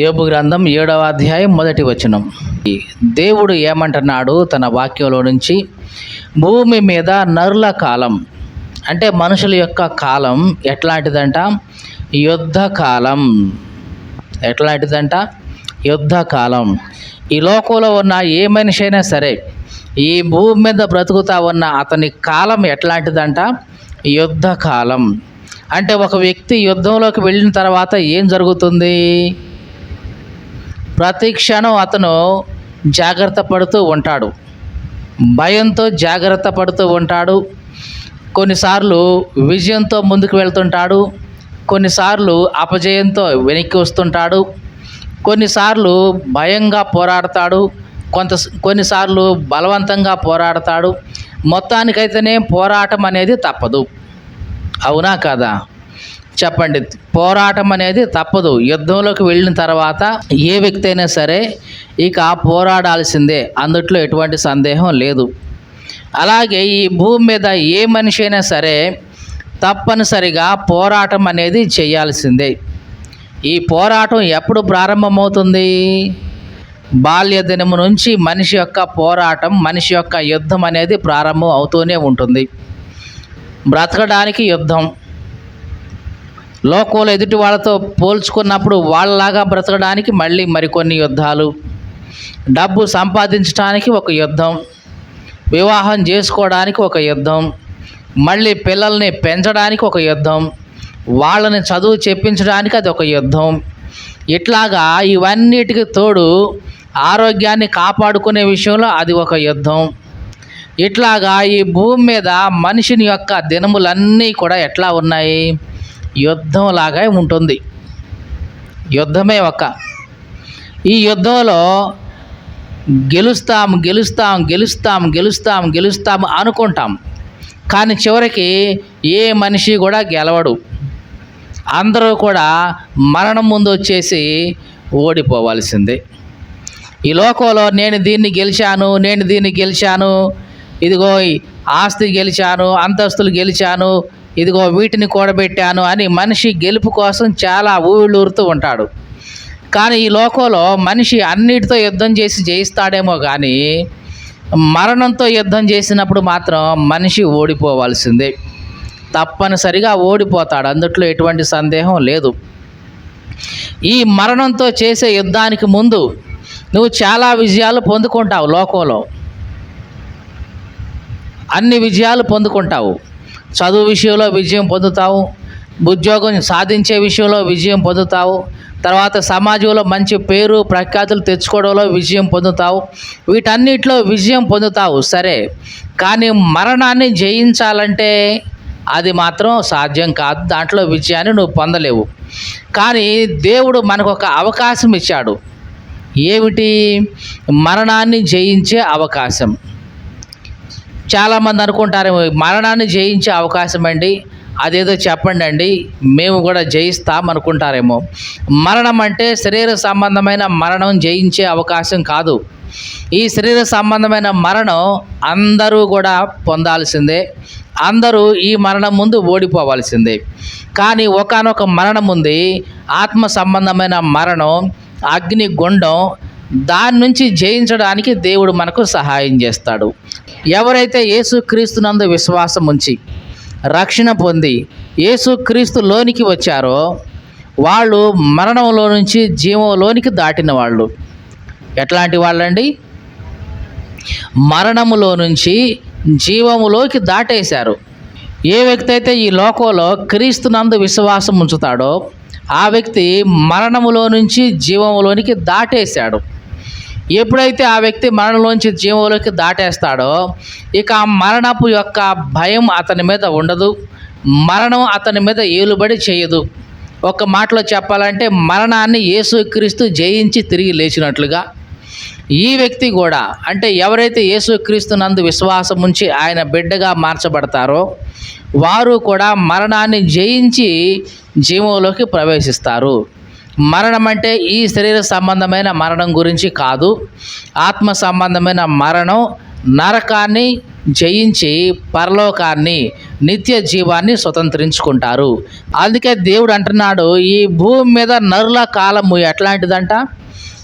యోబు గ్రంథం ఏడవ అధ్యాయం మొదటి వచనం. దేవుడు ఏమంటున్నాడు తన వాక్యంలో నుంచి? భూమి మీద నరుల కాలం అంటే మనుషుల యొక్క కాలం ఎట్లాంటిదంట? యుద్ధకాలం ఎట్లాంటిదంట? యుద్ధకాలం ఈ లోకంలో ఉన్న ఏ మనిషి అయినా సరే ఈ భూమి మీద బ్రతుకుతా ఉన్న అతని కాలం ఎట్లాంటిదంట? యుద్ధకాలం అంటే ఒక వ్యక్తి యుద్ధంలోకి వెళ్ళిన తర్వాత ఏం జరుగుతుంది? ప్రతి క్షణం అతను జాగ్రత్త పడుతూ ఉంటాడు. భయంతో జాగ్రత్త పడుతూ ఉంటాడు. కొన్నిసార్లు విజయంతో ముందుకు వెళ్తుంటాడు. కొన్నిసార్లు అపజయంతో వెనక్కి వస్తుంటాడు. కొన్నిసార్లు భయంగా పోరాడతాడు. కొంత కొన్నిసార్లు బలవంతంగా పోరాడతాడు. మొత్తానికైతేనే పోరాటం అనేది తప్పదు. అవునా కదా? చెప్పండి. పోరాటం అనేది తప్పదు. యుద్ధంలోకి వెళ్ళిన తర్వాత ఏ వ్యక్తి అయినా సరే ఇక పోరాడాల్సిందే. అందుట్లో ఎటువంటి సందేహం లేదు. అలాగే ఈ భూమి మీద ఏ మనిషి అయినా సరే తప్పనిసరిగా పోరాటం అనేది చేయాల్సిందే. ఈ పోరాటం ఎప్పుడు ప్రారంభమవుతుంది? బాల్య దినము నుంచి మనిషి యొక్క పోరాటం మనిషి యొక్క యుద్ధం అనేది ప్రారంభం అవుతూనే ఉంటుంది. బ్రతకడానికి యుద్ధం. లోకంలో ఎదుటి వాళ్ళతో పోల్చుకున్నప్పుడు వాళ్ళలాగా బ్రతకడానికి మళ్ళీ మరికొన్ని యుద్ధాలు. డబ్బు సంపాదించడానికి ఒక యుద్ధం. వివాహం చేసుకోవడానికి ఒక యుద్ధం. మళ్ళీ పిల్లల్ని పెంచడానికి ఒక యుద్ధం. వాళ్ళని చదువు చెప్పించడానికి అది ఒక యుద్ధం. ఇట్లాగా ఇవన్నిటికి తోడు ఆరోగ్యాన్ని కాపాడుకునే విషయంలో అది ఒక యుద్ధం. ఇట్లాగా ఈ భూమి మీద మనిషిని యొక్క దినములన్నీ కూడా ఎట్లా ఉన్నాయి? యుద్ధం లాగా ఉంటుంది. యుద్ధమే ఒక. ఈ యుద్ధంలో గెలుస్తాం గెలుస్తాం గెలుస్తాం గెలుస్తాం గెలుస్తాం అనుకుంటాం. కానీ చివరికి ఏ మనిషి కూడా గెలవడు. అందరూ కూడా మరణం ముందు వచ్చేసి ఓడిపోవాల్సిందే. ఈ లోకంలో నేను దీన్ని గెలిచాను నేను దీన్ని గెలిచాను ఇదిగో ఆస్తి గెలిచాను అంతస్తులు గెలిచాను ఇదిగో వీటిని కూడబెట్టాను అని మనిషి గెలుపు కోసం చాలా ఊళ్ళూరుతూ ఉంటాడు. కానీ ఈ లోకంలో మనిషి అన్నిటితో యుద్ధం చేసి జయిస్తాడేమో కానీ మరణంతో యుద్ధం చేసినప్పుడు మాత్రం మనిషి ఓడిపోవాల్సిందే. తప్పనిసరిగా ఓడిపోతాడు అందుట్లో ఎటువంటి సందేహం లేదు. ఈ మరణంతో చేసే యుద్ధానికి ముందు నువ్వు చాలా విజయాలు పొందుకుంటావు లోకంలో. అన్ని విజయాలు పొందుకుంటావు. చదువు విషయంలో విజయం పొందుతావు ఉద్యోగం సాధించే విషయంలో విజయం పొందుతావు తర్వాత సమాజంలో మంచి పేరు ప్రఖ్యాతులు తెచ్చుకోవడంలో విజయం పొందుతావు వీటన్నిటిలో విజయం పొందుతావు సరే. కానీ మరణాన్ని జయించాలంటే అది మాత్రం సాధ్యం కాదు దాంట్లో విజయాన్ని నువ్వు పొందలేవు. కానీ దేవుడు మనకు ఒక అవకాశం ఇచ్చాడు. ఏమిటి? మరణాన్ని జయించే అవకాశం. చాలామంది అనుకుంటారు మరణాన్ని జయించే అవకాశం అండి. అదేదో చెప్పండి అండి మేము కూడా జయిస్తాం అనుకుంటారేమో. మరణం అంటే శరీర సంబంధమైన మరణం జయించే అవకాశం కాదు. ఈ శరీర సంబంధమైన మరణం అందరూ కూడా పొందాల్సిందే. అందరూ ఈ మరణం ముందు ఓడిపోవాల్సిందే. కానీ ఒకనొక మరణం ఉంది. ఆత్మ సంబంధమైన మరణం అగ్ని గుండం దాని నుంచి జయించడానికి దేవుడు మనకు సహాయం చేస్తాడు. ఎవరైతే యేసుక్రీస్తునందు విశ్వాసం ఉంచి రక్షణ పొంది యేసుక్రీస్తు లోనికి వచ్చారో వాళ్ళు మరణంలో నుంచి జీవంలోనికి దాటిన వాళ్ళు. ఎట్లాంటి వాళ్ళండి? మరణములో నుంచి జీవములోకి దాటేశారు. ఏ వ్యక్తి అయితే ఈ లోకంలో క్రీస్తునందు విశ్వాసం ఉంచుతాడో ఆ వ్యక్తి మరణములో నుంచి జీవములోనికి దాటేశాడు. ఎప్పుడైతే ఆ వ్యక్తి మరణంలోంచి జీవంలోకి దాటేస్తాడో ఇక ఆ మరణపు యొక్క భయం అతని మీద ఉండదు మరణం అతని మీద ఏలుబడి చేయదు. ఒక మాటలో చెప్పాలంటే మరణాన్ని యేసుక్రీస్తు జయించి తిరిగి లేచినట్లుగా ఈ వ్యక్తి కూడా అంటే ఎవరైతే యేసుక్రీస్తు నందు విశ్వాసం ఉంచి ఆయన బిడ్డగా మార్చబడతారో వారు కూడా మరణాన్ని జయించి జీవంలోకి ప్రవేశిస్తారు. మరణం అంటే ఈ శరీర సంబంధమైన మరణం గురించి కాదు. ఆత్మ సంబంధమైన మరణం నరకాన్ని జయించి పరలోకాన్ని నిత్య జీవాన్ని స్వతంత్రించుకుంటారు. అందుకే దేవుడు అంటున్నాడు ఈ భూమి మీద నరుల కాలము ఎట్లాంటిదంట?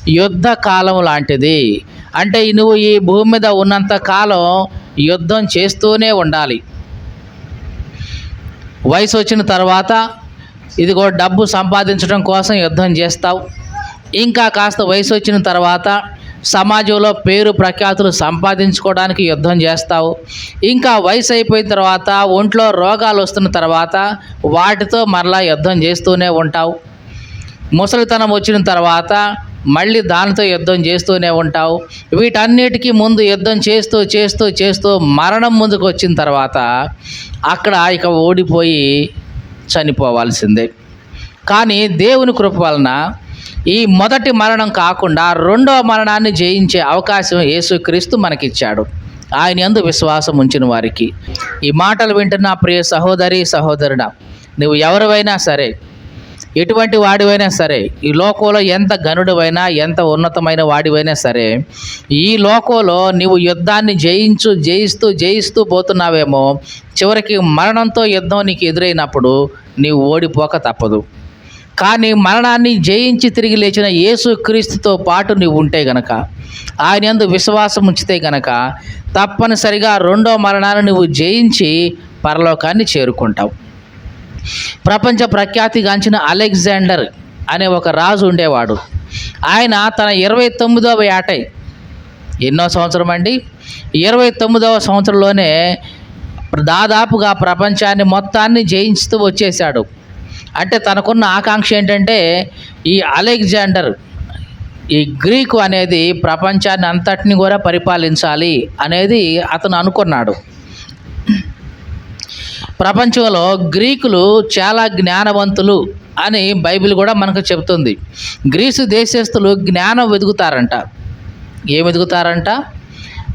యుద్ధ కాలం లాంటిది. అంటే నువ్వు ఈ భూమి మీద ఉన్నంత కాలం యుద్ధం చేస్తూనే ఉండాలి. వయసు వచ్చిన తర్వాత ఇదిగో డబ్బు సంపాదించడం కోసం యుద్ధం చేస్తావు. ఇంకా కాస్త వయసు వచ్చిన తర్వాత సమాజంలో పేరు ప్రఖ్యాతులు సంపాదించుకోవడానికి యుద్ధం చేస్తావు. ఇంకా వయసు అయిపోయిన తర్వాత ఒంట్లో రోగాలు వస్తున్న తర్వాత వాటితో మరలా యుద్ధం చేస్తూనే ఉంటావు. ముసలితనం వచ్చిన తర్వాత మళ్ళీ దానితో యుద్ధం చేస్తూనే ఉంటావు. వీటన్నిటికీ ముందు యుద్ధం చేస్తూ చేస్తూ చేస్తూ మరణం ముందుకు వచ్చిన తర్వాత అక్కడ ఇక ఓడిపోయి చనిపోవాల్సిందే. కానీ దేవుని కృప వలన ఈ మొదటి మరణం కాకుండా రెండవ మరణాన్ని జయించే అవకాశం యేసుక్రీస్తు మనకిచ్చాడు. ఆయన ఎందు విశ్వాసం ఉంచిన వారికి. ఈ మాటలు వింటున్న ప్రియ సహోదరి సహోదరుడా నువ్వు ఎవరివైనా సరే ఎటువంటి వాడివైనా సరే ఈ లోకంలో ఎంత గనుడివైనా ఎంత ఉన్నతమైన వాడివైనా సరే ఈ లోకంలో నీవు యుద్ధాన్ని జయించు జయిస్తూ జయిస్తూ పోతున్నావేమో చివరికి మరణంతో యుద్ధం నీకు ఎదురైనప్పుడు నీవు ఓడిపోక తప్పదు. కానీ మరణాన్ని జయించి తిరిగి లేచిన యేసు క్రీస్తుతో పాటు నీవు ఉంటే గనక ఆయన ఎందు విశ్వాసం ఉంచితే గనక తప్పనిసరిగా రెండో మరణాన్ని నువ్వు జయించి పరలోకాన్ని చేరుకుంటావు. ప్రపంచ ప్రఖ్యాతిగాంచిన అలెగ్జాండర్ అనే ఒక రాజు ఉండేవాడు. ఆయన తన ఇరవై తొమ్మిదవ ఏటై ఎన్నో సంవత్సరం అండి ఇరవై తొమ్మిదవ సంవత్సరంలోనే దాదాపుగా ప్రపంచాన్ని మొత్తాన్ని జయించుతూ వచ్చేసాడు అంటే తనకున్న ఆకాంక్ష ఏంటంటే ఈ అలెగ్జాండర్ ఈ గ్రీకు అనేది ప్రపంచాన్ని అంతటిని కూడా పరిపాలించాలి అనేది అతను అనుకున్నాడు. ప్రపంచంలో గ్రీకులు చాలా జ్ఞానవంతులు అని బైబిల్ కూడా మనకు చెబుతుంది. గ్రీసు దేశస్థులు జ్ఞానం వెతుకుతారంట ఏం వెతుకుతారంట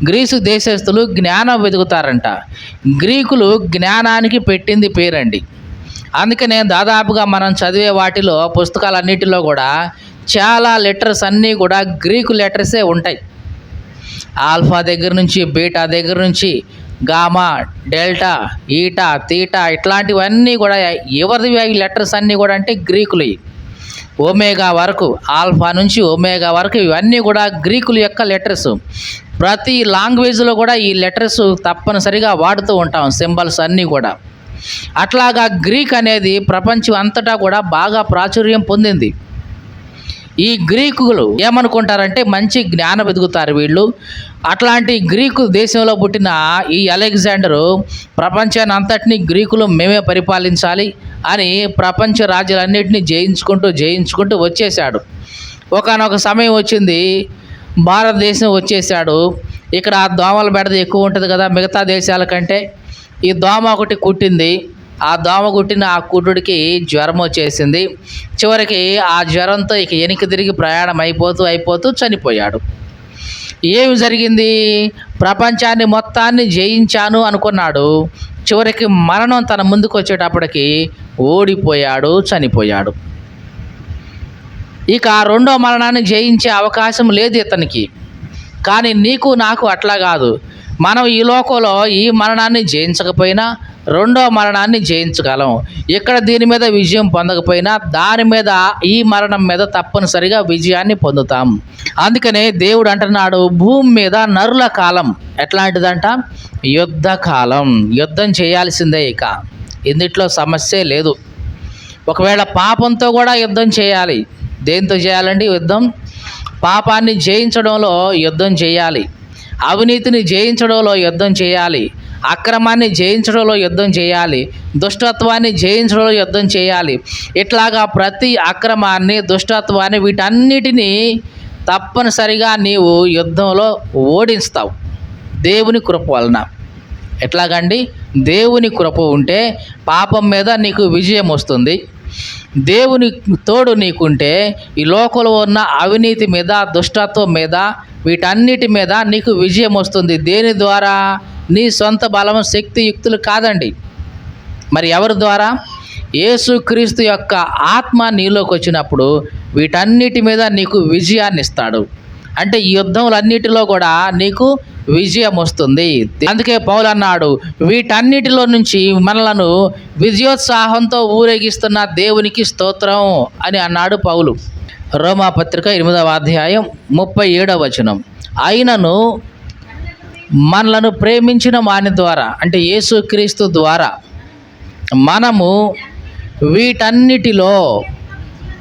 గ్రీసు దేశస్థులు జ్ఞానం వెతుకుతారంట గ్రీకులు జ్ఞానానికి పెట్టింది పేరండి. అందుకనే దాదాపుగా మనం చదివే వాటిలో పుస్తకాలన్నిటిలో కూడా చాలా లెటర్స్ అన్నీ కూడా గ్రీకు లెటర్సే ఉంటాయి. ఆల్ఫా దగ్గర నుంచి బీటా దగ్గర నుంచి గామా డెల్టా ఈటా తీటా ఇట్లాంటివన్నీ కూడా ఎవరివి అవి లెటర్స్ అన్నీ కూడా అంటే గ్రీకులు. ఒమేగా వరకు ఆల్ఫా నుంచి ఒమేగా వరకు ఇవన్నీ కూడా గ్రీకుల యొక్క లెటర్స్. ప్రతి లాంగ్వేజ్లో కూడా ఈ లెటర్స్ తప్పనిసరిగా వాడుతూ ఉంటాం సింబల్స్ అన్నీ కూడా. అట్లాగా గ్రీక్ అనేది ప్రపంచం అంతటా కూడా బాగా ప్రాచుర్యం పొందింది. ఈ గ్రీకులు ఏమనుకుంటారంటే మంచి జ్ఞానం ఎదుగుతారు వీళ్ళు. అట్లాంటి గ్రీకు దేశంలో పుట్టిన ఈ అలెగ్జాండరు ప్రపంచాన్ని అంతటినీ గ్రీకులు మేమే పరిపాలించాలి అని ప్రపంచ రాజ్యాలన్నింటినీ జయించుకుంటూ జయించుకుంటూ వచ్చేసాడు ఒకనొక సమయం వచ్చింది భారతదేశం వచ్చేసాడు ఇక్కడ దోమల బెడద ఎక్కువ ఉంటుంది కదా మిగతా దేశాల కంటే. ఈ దోమ ఒకటి కుట్టింది. ఆ దోమ కుట్టిన ఆ కుటుడికి జ్వరం వచ్చేసింది. చివరికి ఆ జ్వరంతో ఇక వెనక్కి తిరిగి ప్రయాణం అయిపోతూ అయిపోతూ చనిపోయాడు. ఏమి జరిగింది? ప్రపంచాన్ని మొత్తాన్ని జయించాను అనుకున్నాడు. చివరికి మరణం తన ముందుకు వచ్చేటప్పటికి ఓడిపోయాడు చనిపోయాడు. ఇక ఆ రెండో మరణాన్ని జయించే అవకాశం లేదు ఇతనికి. కానీ నీకు నాకు అట్లా కాదు. మనం ఈ లోకంలో ఈ మరణాన్ని జయించకపోయినా రెండో మరణాన్ని జయించగలం. ఇక్కడ దీని మీద విజయం పొందకపోయినా దాని మీద ఈ మరణం మీద తప్పనిసరిగా విజయాన్ని పొందుతాం. అందుకనే దేవుడు అంటున్నాడు భూమి మీద నరుల కాలం. ఎట్లాంటిదంట? యుద్ధ కాలం. యుద్ధం చేయాల్సిందే ఇక. ఇందిట్లో సమస్యే లేదు. ఒకవేళ పాపంతో కూడా యుద్ధం చేయాలి. దేంతో చేయాలండి యుద్ధం? పాపాన్ని జయించడంలో యుద్ధం చేయాలి. అవినీతిని జయించడంలో యుద్ధం చేయాలి. అక్రమాన్ని జయించడంలో యుద్ధం చేయాలి దుష్టత్వాన్ని జయించడంలో యుద్ధం చేయాలి. ఇట్లాగా ప్రతి అక్రమాన్ని దుష్టత్వాన్ని వీటన్నిటినీ తప్పనిసరిగా నీవు యుద్ధంలో ఓడిస్తావు దేవుని కృప వలన. ఎట్లాగండి? దేవుని కృప ఉంటే పాపం మీద నీకు విజయం వస్తుంది. దేవుని తోడు నీకుంటే ఈ లోకంలో ఉన్న అవినీతి మీద దుష్టత్వం మీద వీటన్నిటి మీద నీకు విజయం వస్తుంది. దేని ద్వారా? నీ సొంత బలం శక్తి యుక్తులు కాదండి. మరి ఎవరి ద్వారా? యేసుక్రీస్తు యొక్క ఆత్మ నీలోకి వచ్చినప్పుడు వీటన్నిటి మీద నీకు విజయాన్ని ఇస్తాడు. అంటే ఈ యుద్ధములన్నిటిలో కూడా నీకు విజయం వస్తుంది. అందుకే పౌలు అన్నాడు వీటన్నిటిలో నుంచి మనలను విజయోత్సాహంతో ఊరేగిస్తున్న దేవునికి స్తోత్రం అని అన్నాడు పౌలు. రోమాపత్రిక ఎనిమిదవ అధ్యాయం ముప్పై ఏడవ వచనం. అయినను మనలను ప్రేమించిన వాని ద్వారా అంటే యేసుక్రీస్తు ద్వారా మనము వీటన్నిటిలో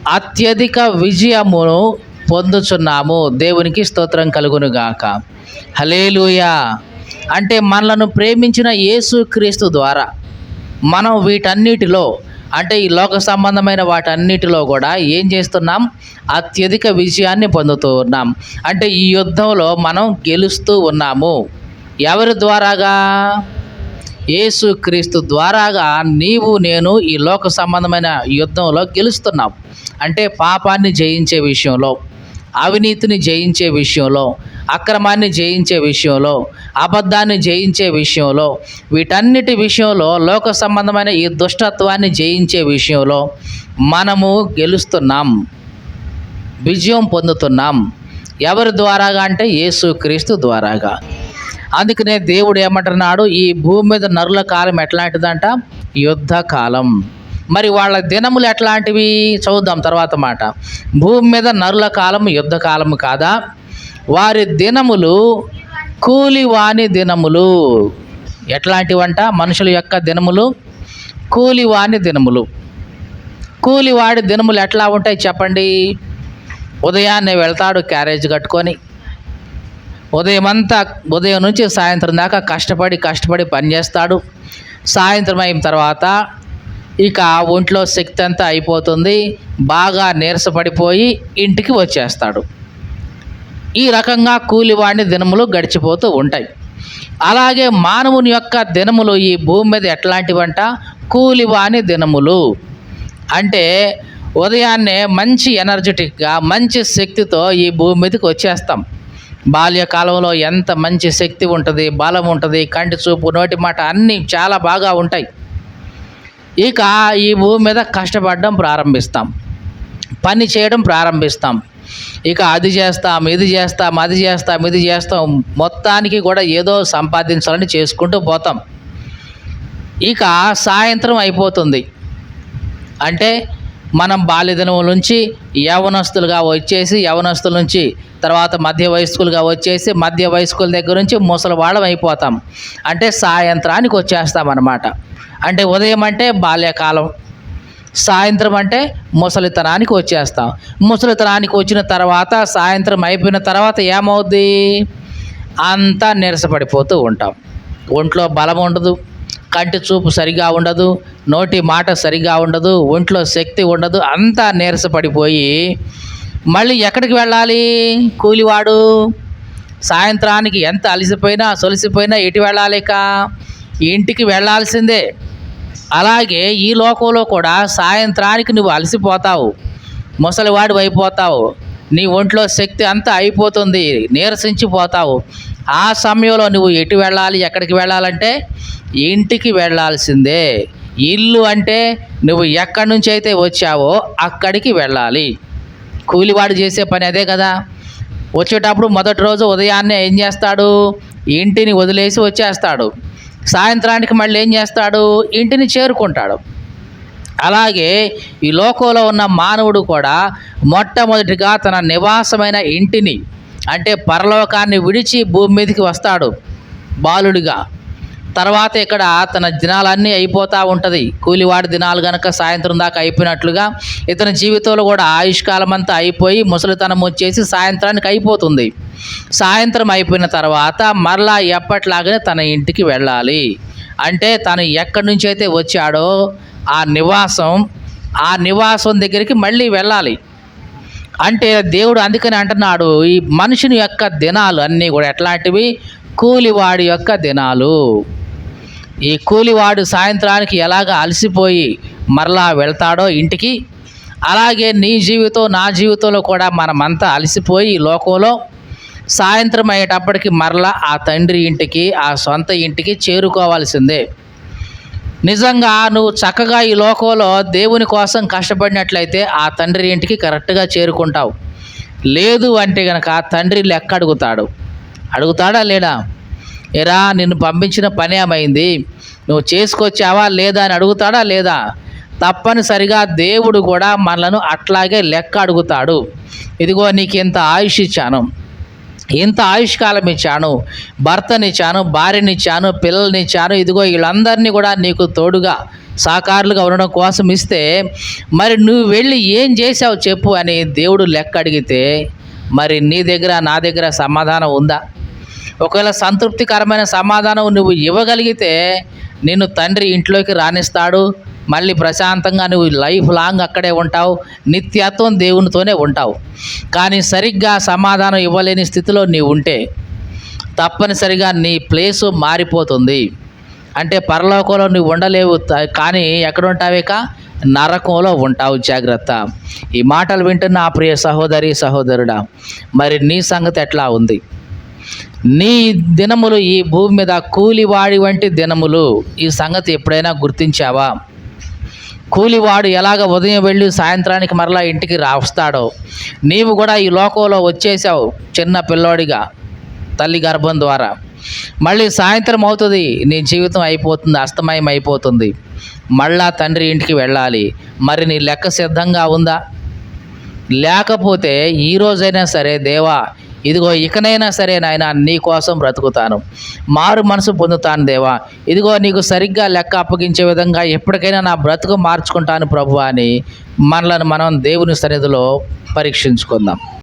అత్యధిక విజయమును పొందుచున్నాము. దేవునికి స్తోత్రం కలుగును గాక హలేలుయా అంటే మనలను ప్రేమించిన యేసుక్రీస్తు ద్వారా మనం వీటన్నిటిలో అంటే ఈ లోక సంబంధమైన వాటన్నిటిలో కూడా ఏం చేస్తున్నాం? అత్యధిక విజయాన్ని పొందుతూ ఉన్నాం. అంటే ఈ యుద్ధంలో మనం గెలుస్తూ ఉన్నాము. ఎవరి ద్వారాగా? యేసుక్రీస్తు ద్వారాగా నీవు నేను ఈ లోక సంబంధమైన యుద్ధంలో గెలుస్తున్నాం. అంటే పాపాన్ని జయించే విషయంలో అవినీతిని జయించే విషయంలో అక్రమాన్ని జయించే విషయంలో అబద్ధాన్ని జయించే విషయంలో వీటన్నిటి విషయంలో లోక సంబంధమైన ఈ దుష్టత్వాన్ని జయించే విషయంలో మనము గెలుస్తున్నాం. విజయం పొందుతున్నాం. ఎవరి ద్వారాగా అంటే యేసుక్రీస్తు ద్వారాగా. అందుకనే దేవుడు ఏమంటున్నాడు ఈ భూమి మీద నరుల కాలం ఎట్లాంటిదంట? యుద్ధ కాలం. మరి వాళ్ళ దినములు ఎట్లాంటివి? చదువుదాం తర్వాత మాట. భూమి మీద నరుల కాలం యుద్ధ కాలం కాదా? వారి దినములు కూలివాని దినములు. ఎట్లాంటివంట? మనుషుల యొక్క దినములు కూలివాని దినములు. కూలివాడి దినములు ఎట్లా ఉంటాయి చెప్పండి? ఉదయాన్నే వెళ్తాడు క్యారేజ్ కట్టుకొని. ఉదయం అంతా ఉదయం నుంచి సాయంత్రం దాకా కష్టపడి కష్టపడి పనిచేస్తాడు. సాయంత్రం అయిన తర్వాత ఇక ఒంట్లో శక్తి అంతా అయిపోతుంది. బాగా నీరసపడిపోయి ఇంటికి వచ్చేస్తాడు. ఈ రకంగా కూలివాణి దినములు గడిచిపోతూ ఉంటాయి. అలాగే మానవుని యొక్క దినములు ఈ భూమి మీద ఎట్లాంటివంట? కూలివాణి దినములు. అంటే ఉదయాన్నే మంచి ఎనర్జెటిక్గా మంచి శక్తితో ఈ భూమి మీదకి వచ్చేస్తాం. బాల్యకాలంలో ఎంత మంచి శక్తి ఉంటుంది బలం ఉంటుంది కంటి చూపు నోటి మాట అన్నీ చాలా బాగా ఉంటాయి. ఇక ఈ భూమి మీద కష్టపడడం ప్రారంభిస్తాం. పని చేయడం ప్రారంభిస్తాం. ఇక అది చేస్తాం ఇది చేస్తాం అది చేస్తాం ఇది చేస్తాం. మొత్తానికి కూడా ఏదో సంపాదించాలని చేసుకుంటూ పోతాం. ఇక సాయంత్రం అయిపోతుంది. అంటే మనం బాల్యదినం నుంచి యవనస్తులుగా వచ్చేసి యవనస్తుల నుంచి తర్వాత మధ్య వయస్కులుగా వచ్చేసి మధ్య వయస్కుల దగ్గర నుంచి ముసలివాళ్ళం అయిపోతాం. అంటే సాయంత్రానికి వచ్చేస్తాం అన్నమాట అంటే ఉదయం అంటే బాల్యకాలం. సాయంత్రం అంటే ముసలితనానికి వచ్చేస్తాం. ముసలితనానికి వచ్చిన తర్వాత సాయంత్రం అయిపోయిన తర్వాత ఏమవుద్ది? అంతా నీరసపడిపోతూ ఉంటాం. ఒంట్లో బలం ఉండదు. కంటి చూపు సరిగా ఉండదు నోటి మాట సరిగా ఉండదు ఒంట్లో శక్తి ఉండదు అంతా నీరసపడిపోయి మళ్ళీ ఎక్కడికి వెళ్ళాలి కూలివాడు? సాయంత్రానికి ఎంత అలసిపోయినా సొలిసిపోయినా ఎటు వెళ్ళాలిక? ఇంటికి వెళ్ళాల్సిందే. అలాగే ఈ లోకంలో కూడా సాయంత్రానికి నువ్వు అలసిపోతావు ముసలివాడు అయిపోతావు. నీ ఒంట్లో శక్తి అంతా అయిపోతుంది నీరసించిపోతావు. ఆ సమయంలో నువ్వు ఎటు వెళ్ళాలి ఎక్కడికి వెళ్ళాలంటే ఇంటికి వెళ్ళాల్సిందే. ఇల్లు అంటే నువ్వు ఎక్కడి నుంచి అయితే వచ్చావో అక్కడికి వెళ్ళాలి. కూలివాడు చేసే పని అదే కదా. వచ్చేటప్పుడు మొదటి రోజు ఉదయాన్నే ఏం చేస్తాడు? ఇంటిని వదిలేసి వచ్చేస్తాడు. సాయంత్రానికి మళ్ళీ ఏం చేస్తాడు? ఇంటిని చేరుకుంటాడు. అలాగే ఈ లోకంలో ఉన్న మానవుడు కూడా మొట్టమొదటిగా తన నివాసమైన ఇంటిని అంటే పరలోకాన్ని విడిచి భూమి మీదకి వస్తాడు బాలుడిగా. తర్వాత ఇక్కడ తన దినాలన్నీ అయిపోతూ ఉంటుంది. కూలివాడి దినాలు గనక సాయంత్రం దాకా అయిపోయినట్లుగా ఇతని జీవితంలో కూడా ఆయుష్కాలం అంతా అయిపోయి ముసలితనం వచ్చేసి సాయంత్రానికి అయిపోతుంది. సాయంత్రం అయిపోయిన తర్వాత మరలా ఎప్పట్లాగానే తన ఇంటికి వెళ్ళాలి. అంటే తను ఎక్కడి నుంచి అయితే వచ్చాడో ఆ నివాసం ఆ నివాసం దగ్గరికి మళ్ళీ వెళ్ళాలి. అంటే దేవుడు అందుకని అంటున్నాడు ఈ మనుషుని యొక్క దినాలు అన్నీ కూడా ఎట్లాంటివి? కూలివాడి యొక్క దినాలు. ఈ కూలివాడు సాయంత్రానికి ఎలాగ అలసిపోయి మరలా వెళ్తాడో ఇంటికి అలాగే నీ జీవితం నా జీవితంలో కూడా మనమంతా అలసిపోయి ఈ లోకంలో సాయంత్రం అయ్యేటప్పటికి మరలా ఆ తండ్రి ఇంటికి ఆ సొంత ఇంటికి చేరుకోవాల్సిందే. నిజంగా నువ్వు చక్కగా ఈ లోకంలో దేవుని కోసం కష్టపడినట్లయితే ఆ తండ్రి ఇంటికి కరెక్ట్గా చేరుకుంటావు. లేదు అంటే గనక తండ్రి లెక్క అడుగుతాడు. అడుగుతాడా లేడా? ఎరా నిన్ను పంపించిన పని ఏమైంది? నువ్వు చేసుకొచ్చావా లేదా అని అడుగుతాడా లేదా? తప్పనిసరిగా దేవుడు కూడా మనలను అట్లాగే లెక్క అడుగుతాడు. ఇదిగో నీకు ఇంత ఆయుష్ ఇచ్చాను. ఇంత ఆయుష్కాలం ఇచ్చాను భర్తనిచ్చాను భార్యనిచ్చాను పిల్లల్నిచ్చాను ఇదిగో వీళ్ళందరినీ కూడా నీకు తోడుగా సాకారులుగా ఉండడం కోసం ఇస్తే మరి నువ్వు వెళ్ళి ఏం చేసావు చెప్పు అని దేవుడు లెక్క అడిగితే మరి నీ దగ్గర నా దగ్గర సమాధానం ఉందా? ఒకవేళ సంతృప్తికరమైన సమాధానం నువ్వు ఇవ్వగలిగితే నిన్ను తండ్రి ఇంట్లోకి రాణిస్తాడు మళ్ళీ ప్రశాంతంగా నువ్వు లైఫ్ లాంగ్ అక్కడే ఉంటావు నిత్యత్వం దేవునితోనే ఉంటావు. కానీ సరిగ్గా సమాధానం ఇవ్వలేని స్థితిలో నీవు ఉంటే తప్పనిసరిగా నీ ప్లేసు మారిపోతుంది. అంటే పరలోకంలో నువ్వు ఉండలేవు కానీ ఎక్కడ ఉంటావేక నరకంలో ఉంటావు జాగ్రత్త. ఈ మాటలు వింటున్న ఆ ప్రియ సహోదరి సహోదరుడా మరి నీ సంగతి ఎట్లా ఉంది? నీ దినములు ఈ భూమి మీద కూలివాడి వంటి దినములు ఈ సంగతి ఎప్పుడైనా గుర్తించావా? కూలివాడు ఎలాగ ఉదయం వెళ్ళి సాయంత్రానికి మరలా ఇంటికి రాస్తాడో? నీవు కూడా ఈ లోకంలో వచ్చేసావు చిన్న పిల్లోడిగా తల్లి గర్భం ద్వారా. మళ్ళీ సాయంత్రం అవుతుంది నీ జీవితం అయిపోతుంది అస్తమయం అయిపోతుంది. మళ్ళా తండ్రి ఇంటికి వెళ్ళాలి. మరి నీ లెక్క సిద్ధంగా ఉందా? లేకపోతే ఈ రోజైనా సరే దేవా ఇదిగో ఇకనైనా సరే నాయన నీ కోసం బ్రతుకుతాను. మారు మనసు పొందుతాను దేవా. ఇదిగో నీకు సరిగ్గా లెక్క అప్పగించే విధంగా ఎప్పటికైనా నా బ్రతుకు మార్చుకుంటాను ప్రభు అని మనలను మనం దేవుని సన్నిధిలో పరీక్షించుకుందాం.